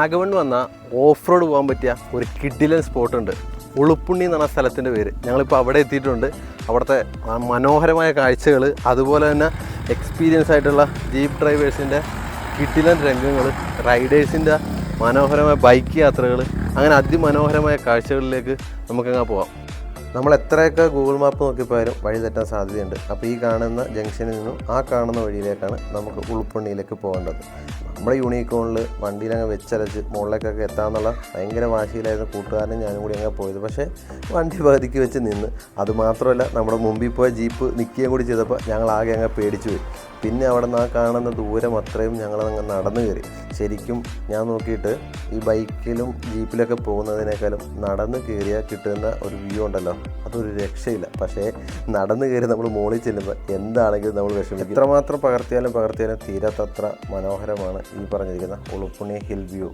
ആഗമൺ വന്ന off road പോകാൻ പറ്റിയ ഒരു കിഡിലൻ സ്പോട്ട് ഉണ്ട് ഉളുപ്പുണ്ണി എന്ന് പറഞ്ഞ സ്ഥലത്തിന്റെ പേര്. ഞങ്ങളിപ്പോൾ അവിടെ എത്തിയിട്ടുണ്ട്. അവിടുത്തെ മനോഹരമായ കാഴ്ചകൾ അതുപോലെ തന്നെ എക്സ്പീരിയൻസ് ആയിട്ടുള്ള ജീപ്പ് ഡ്രൈവേഴ്സിന്റെ കിഡിലൻ രംഗങ്ങൾ റൈഡേഴ്സിന്റെ മനോഹരമായ ബൈക്ക് യാത്രകൾ അങ്ങനെ അതിമനോഹരമായ കാഴ്ചകളിലേക്ക് നമുക്കങ്ങ് പോവാം നമ്മൾ എത്രയൊക്കെ ഗൂഗിൾ മാപ്പ് നോക്കിപ്പോയാലും വഴി തെറ്റാൻ സാധ്യതയുണ്ട്. അപ്പോൾ ഈ കാണുന്ന ജംഗ്ഷനിൽ നിന്നും ആ കാണുന്ന വഴിയിലേക്കാണ് നമുക്ക് ഉളുപ്പുണ്ണിയിലേക്ക് പോകേണ്ടത്. നമ്മുടെ യൂണിക്കോണിൽ വണ്ടിയിലങ്ങ് വെച്ചരച്ച് മുകളിലേക്കൊക്കെ എത്താമെന്നുള്ള ഭയങ്കര വാശിയിലായിരുന്നു കൂട്ടുകാരനും ഞാനും കൂടി അങ്ങ് പോയത്. പക്ഷേ വണ്ടി പകുതിക്ക് വെച്ച് നിന്ന്. അതുമാത്രമല്ല നമ്മുടെ മുമ്പിൽ പോയ ജീപ്പ് നിൽക്കുകയും കൂടി ചെയ്തപ്പോൾ ഞങ്ങൾ ആകെ അങ്ങ് പേടിച്ചു പോയി. പിന്നെ അവിടെ നിന്ന് ആ കാണുന്ന ദൂരം അത്രയും ഞങ്ങൾ അങ്ങ് നടന്നു കയറി. ശരിക്കും ഞാൻ നോക്കിയിട്ട് ഈ ബൈക്കിലും ജീപ്പിലൊക്കെ പോകുന്നതിനേക്കാളും നടന്ന് കയറിയാൽ കിട്ടുന്ന ഒരു വ്യൂ ഉണ്ടല്ലോ. അതൊരു രക്ഷയില്ല. പക്ഷേ നടന്ന് കയറി നമ്മൾ മുകളിൽ ചെല്ലുമ്പോൾ എന്താണെങ്കിലും നമ്മൾ വിഷമിക്കും. എത്രമാത്രം പകർത്തിയാലും പകർത്തിയാലും തീരാത്തത്ര മനോഹരമാണ് ഈ പറഞ്ഞിരിക്കുന്ന ഉളുപ്പുണി ഹിൽ വ്യൂ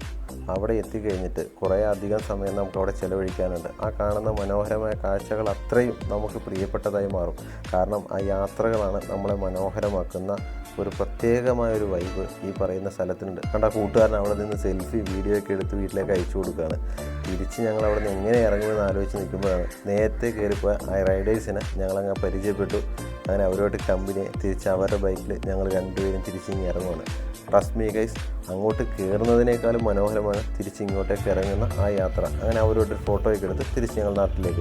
അവിടെ എത്തിക്കഴിഞ്ഞിട്ട് കുറേ അധികം സമയം നമുക്ക് അവിടെ ചിലവഴിക്കാനുണ്ട്. ആ കാണുന്ന മനോഹരമായ കാഴ്ചകൾ അത്രയും നമുക്ക് പ്രിയപ്പെട്ടതായി മാറും. കാരണം ആ യാത്രകളാണ് നമ്മളെ മനോഹരമാക്കുന്ന ഒരു പ്രത്യേകമായ ഒരു വൈബ് ഈ പറയുന്ന സ്ഥലത്തിനുണ്ട്. കണ്ട കൂട്ടുകാരൻ അവിടെ നിന്ന് സെൽഫി വീഡിയോ ഒക്കെ എടുത്ത് വീട്ടിലേക്ക് അയച്ചു കൊടുക്കുകയാണ്. തിരിച്ച് ഞങ്ങൾ അവിടെ നിന്ന് എങ്ങനെ ഇറങ്ങുമെന്ന് ആലോചിച്ച് നിൽക്കുമ്പോഴാണ് നേരത്തെ കയറിപ്പോയ ആ റൈഡേഴ്സിനെ ഞങ്ങളങ്ങ് പരിചയപ്പെട്ടു. അങ്ങനെ അവരോട്ട് കമ്പനി തിരിച്ച് അവരുടെ ബൈക്കിൽ ഞങ്ങൾ രണ്ടുപേരും തിരിച്ചിങ്ങി ഇറങ്ങുകയാണ് റസ്മി ഗൈസ് അങ്ങോട്ട് കയറുന്നതിനേക്കാളും മനോഹരമാണ് തിരിച്ച് ഇങ്ങോട്ടേക്ക് ഇറങ്ങുന്ന ആ യാത്ര. അങ്ങനെ അവരോട്ട് ഫോട്ടോയൊക്കെ എടുത്ത് തിരിച്ച് ഞങ്ങൾ നാട്ടിലേക്ക്